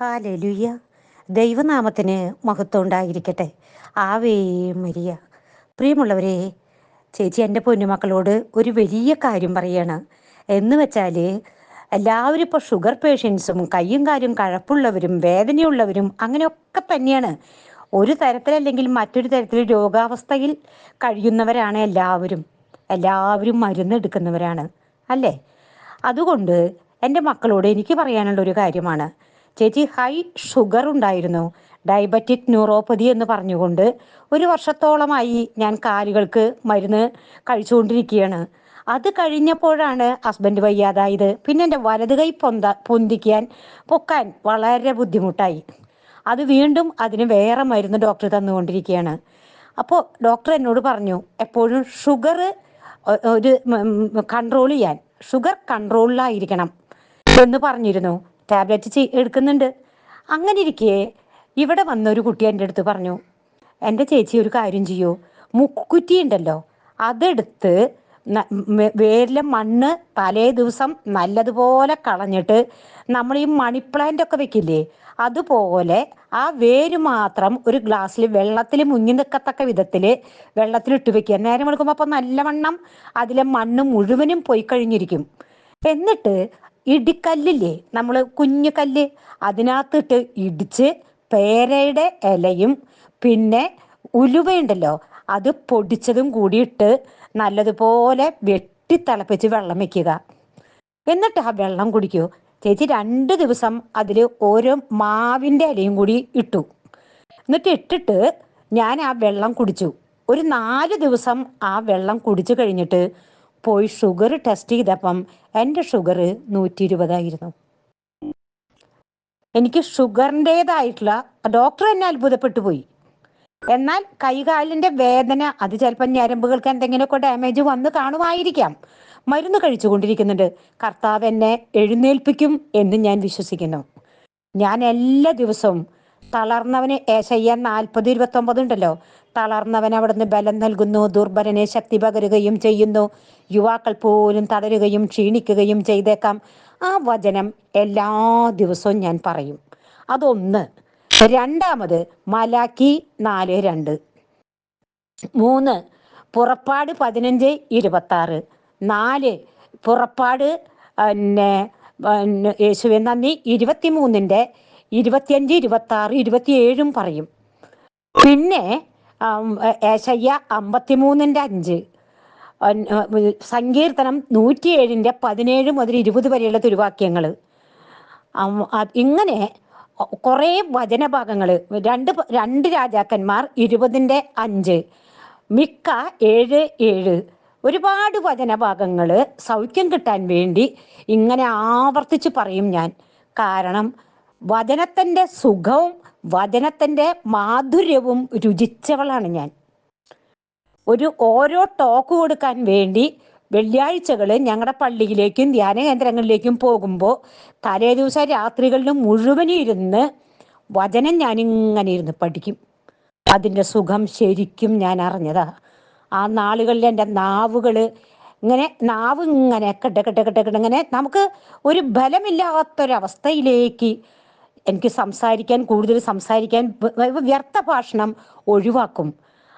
ഹാലലുയ്യ ദൈവനാമത്തിന് മഹത്വം ഉണ്ടായിരിക്കട്ടെ ആവേ മരിയ. പ്രിയമുള്ളവരെ ചേച്ചി എന്റെ പൊന്നുമക്കളോട് ഒരു വലിയ കാര്യം പറയാണ്. എന്ന് വെച്ചാൽ എല്ലാവരും ഇപ്പോൾ ഷുഗർ പേഷ്യൻസും കയ്യും കാര്യം കഴപ്പുള്ളവരും വേദനയുള്ളവരും അങ്ങനെയൊക്കെ തന്നെയാണ്. ഒരു തരത്തിലല്ലെങ്കിൽ മറ്റൊരു തരത്തിൽ രോഗാവസ്ഥയിൽ കഴിയുന്നവരാണ് എല്ലാവരും. എല്ലാവരും മരുന്ന് എടുക്കുന്നവരാണ്. അല്ലേ? അതുകൊണ്ട് എന്റെ മക്കളോട് എനിക്ക് പറയാനുള്ള ഒരു കാര്യമാണ്. ചേച്ചി ഹൈ ഷുഗർ ഉണ്ടായിരുന്നു. ഡയബറ്റിക് ന്യൂറോപ്പതി എന്ന് പറഞ്ഞുകൊണ്ട് ഒരു വർഷത്തോളമായി ഞാൻ കാലുകൾക്ക് മരുന്ന് കഴിച്ചുകൊണ്ടിരിക്കുകയാണ്. അത് കഴിഞ്ഞപ്പോഴാണ് ഹസ്ബൻഡ് വയ്യാതായത്. പിന്നെ എന്റെ വലത് കൈ പൊന്ത പൊന്തിക്കാൻ പൊക്കാൻ വളരെ ബുദ്ധിമുട്ടായി. അത് വീണ്ടും അതിന് വേറെ മരുന്ന് ഡോക്ടർ തന്നുകൊണ്ടിരിക്കുകയാണ്. അപ്പോൾ ഡോക്ടർ എന്നോട് പറഞ്ഞു എപ്പോഴും ഷുഗർ ഒരു കൺട്രോൾ ചെയ്യാൻ ഷുഗർ കൺട്രോളിലായിരിക്കണം എന്ന് പറഞ്ഞിരുന്നു. ടാബ്ലറ്റ് എടുക്കുന്നുണ്ട്. അങ്ങനെ ഇരിക്കെ ഇവിടെ വന്ന ഒരു കുട്ടി എന്റെ അടുത്ത് പറഞ്ഞു എന്റെ ചേച്ചി ഒരു കാര്യം ചെയ്യൂ. മുക്കുറ്റി ഉണ്ടല്ലോ അതെടുത്ത് വേരിലെ മണ്ണ് തലേ ദിവസം നല്ലതുപോലെ കളഞ്ഞിട്ട് നമ്മൾ ഈ മണി പ്ലാന്റ് ഒക്കെ വെക്കില്ലേ അതുപോലെ ആ വേര് മാത്രം ഒരു ഗ്ലാസ്സിൽ വെള്ളത്തിൽ മുങ്ങി നിൽക്കത്തക്ക വിധത്തിൽ വെള്ളത്തിലിട്ട് വെക്കുക. നേരം എടുക്കുമ്പോൾ അപ്പം നല്ലവണ്ണം അതിലെ മണ്ണ് മുഴുവനും പോയി കഴിഞ്ഞിരിക്കും. എന്നിട്ട് ഇടിക്കല്ലില്ലേ? നമ്മൾ കുഞ്ഞു കല്ല്. അതിനകത്തിട്ട് ഇടിച്ച് പേരയുടെ ഇലയും പിന്നെ ഉലുവയുണ്ടല്ലോ അത് പൊടിച്ചതും കൂടിയിട്ട് നല്ലതുപോലെ വെട്ടി തിളപ്പിച്ച് വെള്ളം വെക്കുക. എന്നിട്ട് ആ വെള്ളം കുടിക്കൂ. ചേച്ചി രണ്ട് ദിവസം അതിൽ ഓരോ മാവിന്റെ ഇലയും കൂടി ഇട്ടു. എന്നിട്ട് ഇട്ടിട്ട് ഞാൻ ആ വെള്ളം കുടിച്ചു. ഒരു നാല് ദിവസം ആ വെള്ളം കുടിച്ചു കഴിഞ്ഞിട്ട് പോയി ഷുഗർ ടെസ്റ്റ് ചെയ്തപ്പം എന്റെ ഷുഗർ നൂറ്റി ഇരുപതായിരുന്നു എനിക്ക് ഷുഗറിന്റെതായിട്ടുള്ള ഡോക്ടർ എന്നെ അത്ഭുതപ്പെട്ടു പോയി. എന്നാൽ കൈകാലിന്റെ വേദന അത് ചിലപ്പോൾ ഞരമ്പുകൾക്ക് എന്തെങ്കിലുമൊക്കെ ഡാമേജ് വന്ന് കാണുമായിരിക്കാം. മരുന്ന് കഴിച്ചുകൊണ്ടിരിക്കുന്നുണ്ട്. കർത്താവ് എന്നെ എഴുന്നേൽപ്പിക്കും എന്ന് ഞാൻ വിശ്വസിക്കുന്നു. ഞാൻ എല്ലാ ദിവസവും തളർന്നവന് ഏശയ്യ നാൽപ്പത് ഇരുപത്തൊമ്പത് ഉണ്ടല്ലോ. തളർന്നവൻ അവിടുന്ന് ബലം നൽകുന്നു ദുർബലനെ ശക്തി പകരുകയും ചെയ്യുന്നു. യുവാക്കൾ പോലും തളരുകയും ക്ഷീണിക്കുകയും ചെയ്തേക്കാം. ആ വചനം എല്ലാ ദിവസവും ഞാൻ പറയും. അതൊന്ന്. രണ്ടാമത് മലാക്കി നാല് രണ്ട്. മൂന്ന് പുറപ്പാട് പതിനഞ്ച് ഇരുപത്തി ആറ് നാല് പുറപ്പാട് പിന്നെ യേശുവെ നന്ദി ഇരുപത്തി മൂന്നിന്റെ ഇരുപത്തിയഞ്ച് ഇരുപത്തി ആറ് ഇരുപത്തിയേഴും പറയും. പിന്നെ ഏശയ്യ അമ്പത്തിമൂന്നിന്റെ അഞ്ച്. സങ്കീർത്തനം നൂറ്റിയേഴിന്റെ പതിനേഴ് മുതൽ ഇരുപത് വരെയുള്ള തിരുവാക്യങ്ങൾ ഇങ്ങനെ കുറേ വചനഭാഗങ്ങൾ രണ്ട് രണ്ട് രാജാക്കന്മാർ ഇരുപതിന്റെ അഞ്ച്. മിക്ക ഏഴ് ഏഴ്. ഒരുപാട് വചനഭാഗങ്ങൾ സൗഖ്യം കിട്ടാൻ വേണ്ടി ഇങ്ങനെ ആവർത്തിച്ച് പറയും ഞാൻ. കാരണം വചനത്തിന്റെ സുഖവും വചനത്തിന്റെ മാധുര്യവും രുചിച്ചവളാണ് ഞാൻ. ഒരു ഓരോ ടോക്ക് കൊടുക്കാൻ വേണ്ടി വെള്ളിയാഴ്ചകൾ ഞങ്ങളുടെ പള്ളിയിലേക്കും ധ്യാന കേന്ദ്രങ്ങളിലേക്കും പോകുമ്പോൾ തലേ ദിവസം രാത്രികളിലും മുഴുവൻ ഇരുന്ന് വചനം ഞാനിങ്ങനെ ഇരുന്ന് പഠിക്കും. അതിന്റെ സുഖം ശരിക്കും ഞാൻ അറിഞ്ഞതാ. ആ നാളുകളിൽ എന്റെ നാവുകൾ ഇങ്ങനെ നാവ് ഇങ്ങനെ കെട്ട കെട്ട കെട്ട കെട്ട ഇങ്ങനെ നമുക്ക് ഒരു ബലമില്ലാത്തൊരവസ്ഥയിലേക്ക് എനിക്ക് സംസാരിക്കാൻ കൂടുതൽ സംസാരിക്കാൻ വ്യർത്ഥ ഭാഷണം ഒഴിവാക്കും.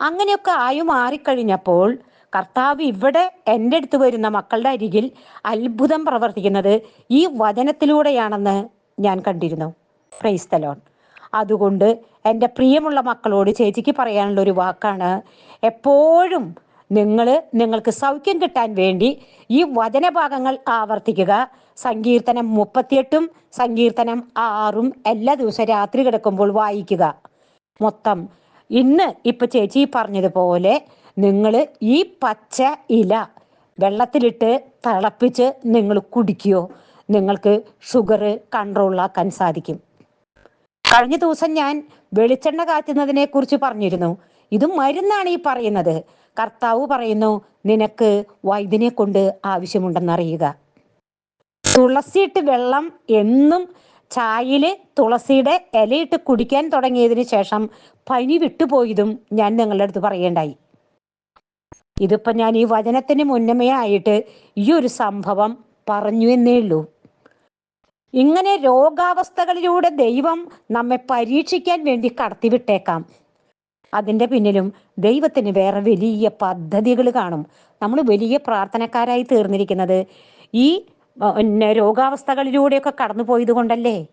അങ്ങനെയൊക്കെ ആയു മാറിക്കഴിഞ്ഞപ്പോൾ കർത്താവ് ഇവിടെ എന്റെ അടുത്ത് വരുന്ന മക്കളുടെ അരികിൽ അത്ഭുതം പ്രവർത്തിക്കുന്നത് ഈ വചനത്തിലൂടെയാണെന്ന് ഞാൻ കണ്ടിരുന്നു. ക്രൈസ്തലോൺ അതുകൊണ്ട് എന്റെ പ്രിയമുള്ള മക്കളോട് ചേച്ചിക്ക് പറയാനുള്ള ഒരു വാക്കാണ് എപ്പോഴും നിങ്ങൾ നിങ്ങൾക്ക് സൗഖ്യം കിട്ടാൻ വേണ്ടി ഈ വചനഭാഗങ്ങൾ ആവർത്തിക്കുക. സങ്കീർത്തനം മുപ്പത്തിയെട്ടും സങ്കീർത്തനം ആറും എല്ലാ ദിവസവും രാത്രി കിടക്കുമ്പോൾ വായിക്കുക. മൊത്തം. ഇന്ന് ഇപ്പൊ ചേച്ചി പറഞ്ഞതുപോലെ നിങ്ങൾ ഈ പച്ച ഇല വെള്ളത്തിലിട്ട് തിളപ്പിച്ച് നിങ്ങൾ കുടിക്കുകയോ നിങ്ങൾക്ക് ഷുഗർ കൺട്രോളാക്കാൻ സാധിക്കും. കഴിഞ്ഞ ദിവസം ഞാൻ വെളിച്ചെണ്ണ കാച്ചുന്നതിനെ കുറിച്ച് പറഞ്ഞിരുന്നു. ഇത് മരുന്നാണ് ഈ പറയുന്നത്. കർത്താവ് പറയുന്നു നിനക്ക് വൈദ്യനെ കൊണ്ട് ആവശ്യമുണ്ടെന്നറിയുക. തുളസിയിട്ട് വെള്ളം എന്നും ചായയിൽ തുളസിയുടെ ഇലയിട്ട് കുടിക്കാൻ തുടങ്ങിയതിന് ശേഷം പനി വിട്ടുപോയതും ഞാൻ നിങ്ങളുടെ അടുത്ത് പറയേണ്ടായി ഇതിപ്പോ ഞാൻ ഈ വചനത്തിന് മുന്നമേ ആയിട്ട് ഈ ഒരു സംഭവം പറഞ്ഞു എന്നേ ഉള്ളൂ. ഇങ്ങനെ രോഗാവസ്ഥകളിലൂടെ ദൈവം നമ്മെ പരീക്ഷിക്കാൻ വേണ്ടി കടത്തിവിട്ടേക്കാം. അതിന്റെ പിന്നിലും ദൈവത്തിന് വേറെ വലിയ പദ്ധതികൾ കാണും. നമ്മൾ വലിയ പ്രാർത്ഥനക്കാരായി തീർന്നിരിക്കുന്നത് ഈ പിന്നെ രോഗാവസ്ഥകളിലൂടെയൊക്കെ കടന്നു പോയത് കൊണ്ടല്ലേ?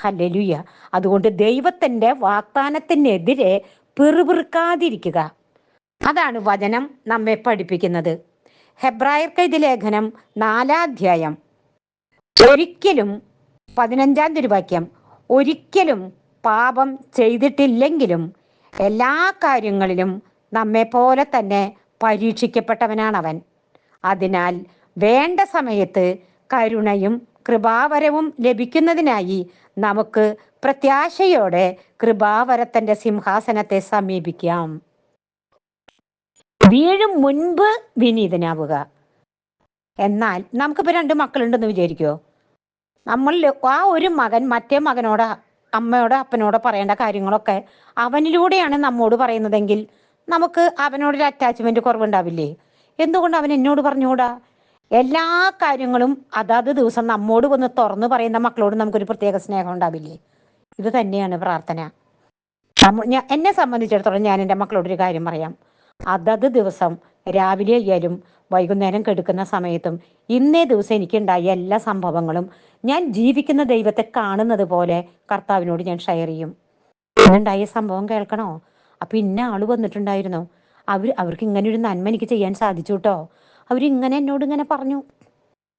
ഹല്ലേലൂയ. അതുകൊണ്ട് ദൈവത്തിന്റെ വാഗ്ദാനത്തിനെതിരെ പിറുപിറുക്കാതിരിക്കുക. അതാണ് വചനം നമ്മെ പഠിപ്പിക്കുന്നത്. ഹെബ്രായർക്കെഴുതി ലേഖനം നാലാധ്യായം. ഒരിക്കലും പതിനഞ്ചാം തിരുവാക്യം ഒരിക്കലും പാപം ചെയ്തിട്ടില്ലെങ്കിലും എല്ലാ കാര്യങ്ങളിലും നമ്മെ പോലെ തന്നെ പരീക്ഷിക്കപ്പെട്ടവനാണവൻ. അതിനാൽ വേണ്ട സമയത്ത് കരുണയും കൃപാവരവും ലഭിക്കുന്നതിനായി നമുക്ക് പ്രത്യാശയോടെ കൃപാവരത്തിന്റെ സിംഹാസനത്തെ സമീപിക്കാം. വീഴും മുൻപ് വിനീതനാവുക. എന്നാൽ നമുക്കിപ്പോൾ രണ്ട് മക്കളുണ്ടെന്ന് വിചാരിക്കുമോ നമ്മളിൽ ആ ഒരു മകൻ മറ്റേ മകനോട് അമ്മയോട് അപ്പനോട് പറയേണ്ട കാര്യങ്ങളൊക്കെ അവനിലൂടെയാണ് നമ്മോട് പറയുന്നതെങ്കിൽ നമുക്ക് അവനോടൊരു അറ്റാച്ച്മെന്റ് കുറവുണ്ടാവില്ലേ? എന്തുകൊണ്ട് അവൻ എന്നോട് പറഞ്ഞുകൂടാ? എല്ലാ കാര്യങ്ങളും അതാത് ദിവസം നമ്മോട് വന്ന് തുറന്നു പറയുന്ന മക്കളോട് നമുക്കൊരു പ്രത്യേക സ്നേഹം ഉണ്ടാവില്ലേ? ഇത് തന്നെയാണ് പ്രാർത്ഥന. എന്നെ സംബന്ധിച്ചിടത്തോളം ഞാൻ എന്റെ മക്കളോട് ഒരു കാര്യം പറയാം. അതത് ദിവസം രാവിലെ ആയാലും വൈകുന്നേരം കെടുക്കുന്ന സമയത്തും ഇന്നേ ദിവസം എനിക്കുണ്ടായ എല്ലാ സംഭവങ്ങളും ഞാൻ ജീവിക്കുന്ന ദൈവത്തെ കാണുന്നത് പോലെ കർത്താവിനോട് ഞാൻ ഷെയർ ചെയ്യും. ഇന്നുണ്ടായ സംഭവം കേൾക്കണോ? അപ്പൊ ഇന്ന ആൾ വന്നിട്ടുണ്ടായിരുന്നു. അവർ അവർക്ക് ഇങ്ങനെ ഒരു നന്മ എനിക്ക് ചെയ്യാൻ സാധിച്ചു കേട്ടോ അവരിങ്ങനെ എന്നോട് ഇങ്ങനെ പറഞ്ഞു.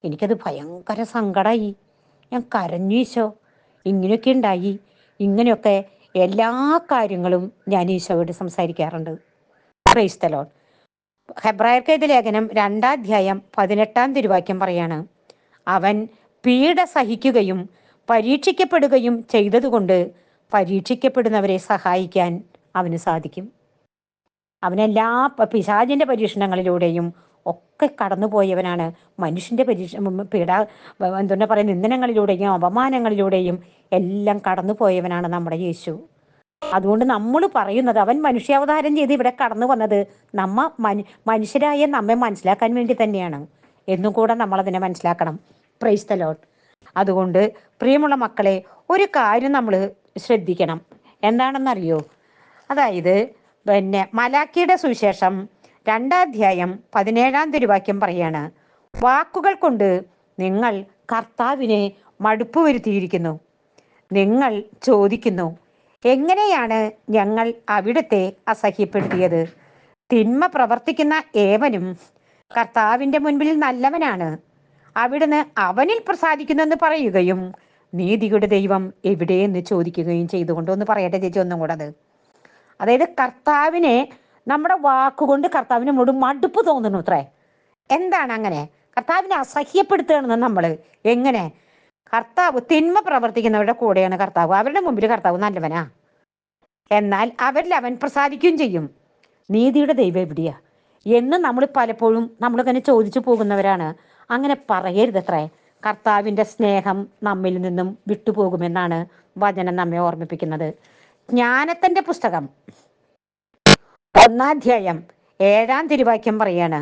എനിക്കത് ഭയങ്കര സങ്കടമായി ഞാൻ കരഞ്ഞു ഈശോ. ഇങ്ങനെയൊക്കെ ഉണ്ടായി. ഇങ്ങനെയൊക്കെ എല്ലാ കാര്യങ്ങളും ഞാൻ ഈശോയോട് സംസാരിക്കാറുണ്ട്. ക്രൈസ്തലോൺ ഹെബ്രായർക്കെഴുതി ലേഖനം രണ്ടാധ്യായം പതിനെട്ടാം തിരുവാക്യം പറയാണ്. അവൻ പീഡ സഹിക്കുകയും പരീക്ഷിക്കപ്പെടുകയും ചെയ്തതുകൊണ്ട് പരീക്ഷിക്കപ്പെടുന്നവരെ സഹായിക്കാൻ അവന് സാധിക്കും. അവനെല്ലാ പിശാചിന്റെ പരീക്ഷണങ്ങളിലൂടെയും ഒക്കെ കടന്നുപോയവനാണ് മനുഷ്യന്റെ പരീക്ഷ പീഡ എന്തുകൊണ്ടാ പറയുക നിന്ദനങ്ങളിലൂടെയും അപമാനങ്ങളിലൂടെയും എല്ലാം കടന്നുപോയവനാണ് നമ്മുടെ യേശു. അതുകൊണ്ട് നമ്മൾ പറയുന്നത് അവൻ മനുഷ്യാവതാരം ചെയ്ത് ഇവിടെ കടന്നു വന്നത് നമ്മ മനു മനുഷ്യരായ നമ്മെ മനസ്സിലാക്കാൻ വേണ്ടി തന്നെയാണ്. എന്നും കൂടെ നമ്മൾ അതിനെ മനസ്സിലാക്കണം. പ്രൈസ് ലോഡ് അതുകൊണ്ട് പ്രിയമുള്ള മക്കളെ ഒരു കാര്യം നമ്മൾ ശ്രദ്ധിക്കണം. എന്താണെന്നറിയോ? അതായത് പിന്നെ മലാക്കിയുടെ സുവിശേഷം രണ്ടാധ്യായം പതിനേഴാം തിരുവാക്യം പറയാണ് വാക്കുകൾ കൊണ്ട് നിങ്ങൾ കർത്താവിനെ മടുപ്പ് വരുത്തിയിരിക്കുന്നു. നിങ്ങൾ ചോദിക്കുന്നു എങ്ങനെയാണ് ഞങ്ങൾ അവിടുത്തെ അസഹ്യപ്പെടുത്തിയത്? തിന്മ പ്രവർത്തിക്കുന്ന ഏവനും കർത്താവിന്റെ മുൻപിൽ നല്ലവനാണ്. അവിടുന്ന് അവനിൽ പ്രസാദിക്കുന്നെന്ന് പറയുകയും നീതിയുടെ ദൈവം എവിടെയെന്ന് ചോദിക്കുകയും ചെയ്തുകൊണ്ട് ഒന്ന് പറയട്ടെ ചേച്ചി ഒന്നും കൂടെ അത്. അതായത് കർത്താവിനെ നമ്മുടെ വാക്കുകൊണ്ട് കർത്താവിന് നമ്മോട് മടുപ്പ് തോന്നുന്നു അത്രേ. എന്താണ് അങ്ങനെ? കർത്താവിനെ അസഹ്യപ്പെടുത്തുകയാണെന്ന് നമ്മൾ എങ്ങനെ കർത്താവ് തിന്മ പ്രവർത്തിക്കുന്നവരുടെ കൂടെയാണ് കർത്താവ്. അവരുടെ മുമ്പിൽ കർത്താവ് നല്ലവനാ. എന്നാൽ അവരിൽ അവൻ പ്രസാദിക്കുകയും ചെയ്യും. നീതിയുടെ ദൈവം എവിടെയാ? എന്ന് നമ്മൾ പലപ്പോഴും നമ്മൾ നമ്മളിങ്ങനെ ചോദിച്ചു പോകുന്നവരാണ്. അങ്ങനെ പറയരുതത്രേ. കർത്താവിന്റെ സ്നേഹം നമ്മിൽ നിന്നും വിട്ടുപോകുമെന്നാണ് വചനം നമ്മെ ഓർമ്മിപ്പിക്കുന്നത്. ജ്ഞാനത്തിന്റെ പുസ്തകം. ഒന്നാധ്യായം ഏഴാം തിരുവാക്യം പറയാണ്.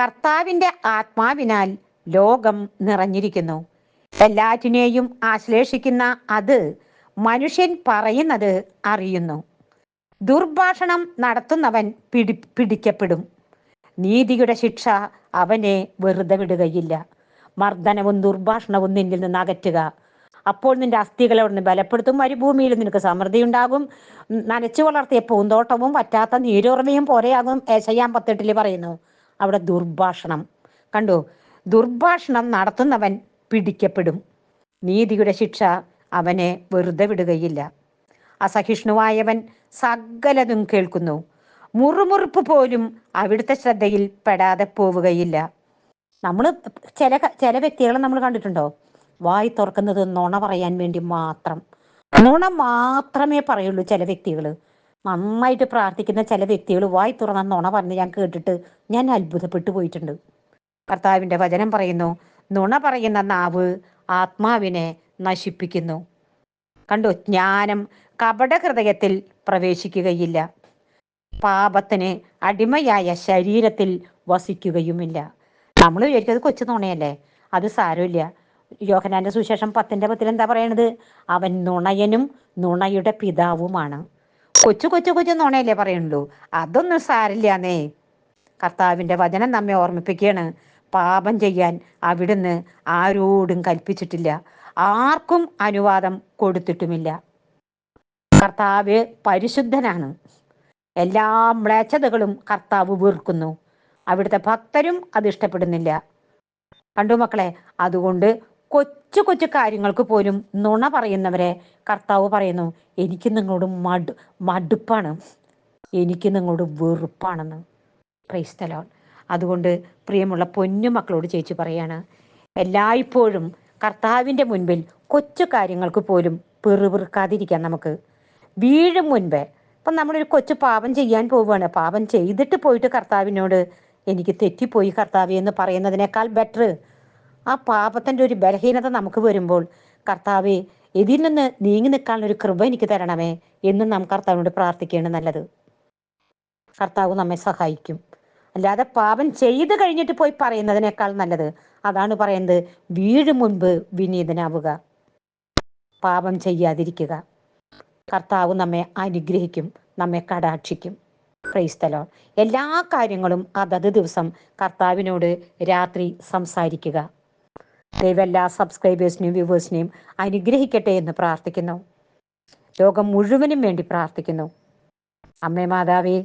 കർത്താവിന്റെ ആത്മാവിനാൽ ലോകം നിറഞ്ഞിരിക്കുന്നു. എല്ലാറ്റിനെയും ആശ്ലേഷിക്കുന്ന അത് മനുഷ്യൻ പറയുന്നത് അറിയുന്നു. ദുർഭാഷണം നടത്തുന്നവൻ പിടി പിടിക്കപ്പെടും. നീതിയുടെ ശിക്ഷ അവനെ വെറുതെ വിടുകയില്ല. മർദ്ദനവും ദുർഭാഷണവും നിന്നിൽ നിന്ന് അകറ്റുക. അപ്പോൾ നിന്റെ അസ്ഥികളെ അവിടുന്ന് ബലപ്പെടുത്തും. മരുഭൂമിയിൽ നിനക്ക് സമൃദ്ധി ഉണ്ടാകും നനച്ചു വളർത്തിയ പൂന്തോട്ടവും വറ്റാത്ത നീരുറവയും പോലെയാകും ഏശയ്യാൻ പത്തെട്ടിൽ പറയുന്നു. അവിടെ ദുർഭാഷണം. കണ്ടു? ദുർഭാഷണം നടത്തുന്നവൻ പിടിക്കപ്പെടും. നീതിയുടെ ശിക്ഷ അവനെ വെറുതെ വിടുകയില്ല. അസഹിഷ്ണുവായവൻ സകലതും കേൾക്കുന്നു. മുറുമുറുപ്പ് പോലും അവിടുത്തെ ശ്രദ്ധയിൽ പെടാതെ പോവുകയില്ല. നമ്മൾ ചില ചില വ്യക്തികളെ നമ്മൾ കണ്ടിട്ടുണ്ടോ? വായി തുറക്കുന്നത് നുണ പറയാൻ വേണ്ടി മാത്രം. നുണ മാത്രമേ പറയുള്ളൂ ചില വ്യക്തികൾ നന്നായിട്ട് പ്രാർത്ഥിക്കുന്ന ചില വ്യക്തികൾ വായി തുറന്ന നുണ പറഞ്ഞ് ഞാൻ കേട്ടിട്ട് ഞാൻ അത്ഭുതപ്പെട്ടു പോയിട്ടുണ്ട്. കർത്താവിന്റെ വചനം പറയുന്നു നുണ പറയുന്ന നാവ് ആത്മാവിനെ നശിപ്പിക്കുന്നു. കണ്ടു? ജ്ഞാനം കപട ഹൃദയത്തിൽ പ്രവേശിക്കുകയില്ല. പാപത്തിന് അടിമയായ ശരീരത്തിൽ വസിക്കുകയുമില്ല. നമ്മൾ വിചാരിക്കും അത് കൊച്ചു നുണയല്ലേ? അത് സാരമില്ല. യോഹനാന്റെ സുശേഷം പത്തിന്റെ പത്തിൽ എന്താ പറയണത്? അവൻ നുണയനും നുണയുടെ പിതാവുമാണ്. കൊച്ചു കൊച്ചു കൊച്ചു നുണയല്ലേ പറയുള്ളൂ? അതൊന്നും സാരില്ലാന്നേ കർത്താവിന്റെ വചനം നമ്മെ ഓർമ്മിപ്പിക്കുകയാണ്. പാപം ചെയ്യാൻ അവിടുന്ന് ആരോടും കൽപ്പിച്ചിട്ടില്ല. ആർക്കും അനുവാദം കൊടുത്തിട്ടുമില്ല. കർത്താവ് പരിശുദ്ധനാണ്. എല്ലാ മ്ലേച്ഛതകളും കർത്താവ് വീർക്കുന്നു അവിടുത്തെ ഭക്തരും അത് ഇഷ്ടപ്പെടുന്നില്ല. കണ്ടു മക്കളെ അതുകൊണ്ട് കൊച്ചു കൊച്ചു കാര്യങ്ങൾക്ക് പോലും നുണ പറയുന്നവരെ കർത്താവ് പറയുന്നു എനിക്ക് നിങ്ങളോട് മടു മടുപ്പാണ്. എനിക്ക് നിങ്ങളോട് വെറുപ്പാണെന്ന്. ക്രൈസ്തലോൺ അതുകൊണ്ട് പ്രിയമുള്ള പൊന്നു മക്കളോട് ചേച്ചി പറയാണ് എല്ലായ്പ്പോഴും കർത്താവിന്റെ മുൻപിൽ കൊച്ചു കാര്യങ്ങൾക്ക് പോലും പെറുപിറുക്കാതിരിക്കാം നമുക്ക്. വീഴും മുൻപേ ഇപ്പം നമ്മളൊരു കൊച്ചു പാപം ചെയ്യാൻ പോവുകയാണ്. പാപം ചെയ്തിട്ട് പോയിട്ട് കർത്താവിനോട് എനിക്ക് തെറ്റിപ്പോയി കർത്താവ് എന്ന് പറയുന്നതിനേക്കാൾ ബെറ്റർ ആ പാപത്തിന്റെ ഒരു ബലഹീനത നമുക്ക് വരുമ്പോൾ കർത്താവെ ഇതിൽ നിന്ന് നീങ്ങി നിൽക്കാനുള്ള ഒരു കൃപ എനിക്ക് തരണമേ എന്നും നാം കർത്താവിനോട് പ്രാർത്ഥിക്കുകയാണ് നല്ലത്. കർത്താവ് നമ്മെ സഹായിക്കും. അല്ലാതെ പാപം ചെയ്ത് കഴിഞ്ഞിട്ട് പോയി പറയുന്നതിനേക്കാൾ നല്ലത്. അതാണ് പറയുന്നത് വീഴ് മുൻപ് വിനീതനാവുക. പാപം ചെയ്യാതിരിക്കുക. കർത്താവ് നമ്മെ അനുഗ്രഹിക്കും നമ്മെ കടാക്ഷിക്കും. ക്രൈസ്തലോ എല്ലാ കാര്യങ്ങളും അതത് ദിവസം കർത്താവിനോട് രാത്രി സംസാരിക്കുക. ദൈവം എല്ലാ സബ്സ്ക്രൈബേഴ്സിനെയും വ്യൂവേഴ്സിനെയും അനുഗ്രഹിക്കട്ടെ എന്ന് പ്രാർത്ഥിക്കുന്നു. ലോകം മുഴുവനും വേണ്ടി പ്രാർത്ഥിക്കുന്നു. അമ്മേ മാതാവേ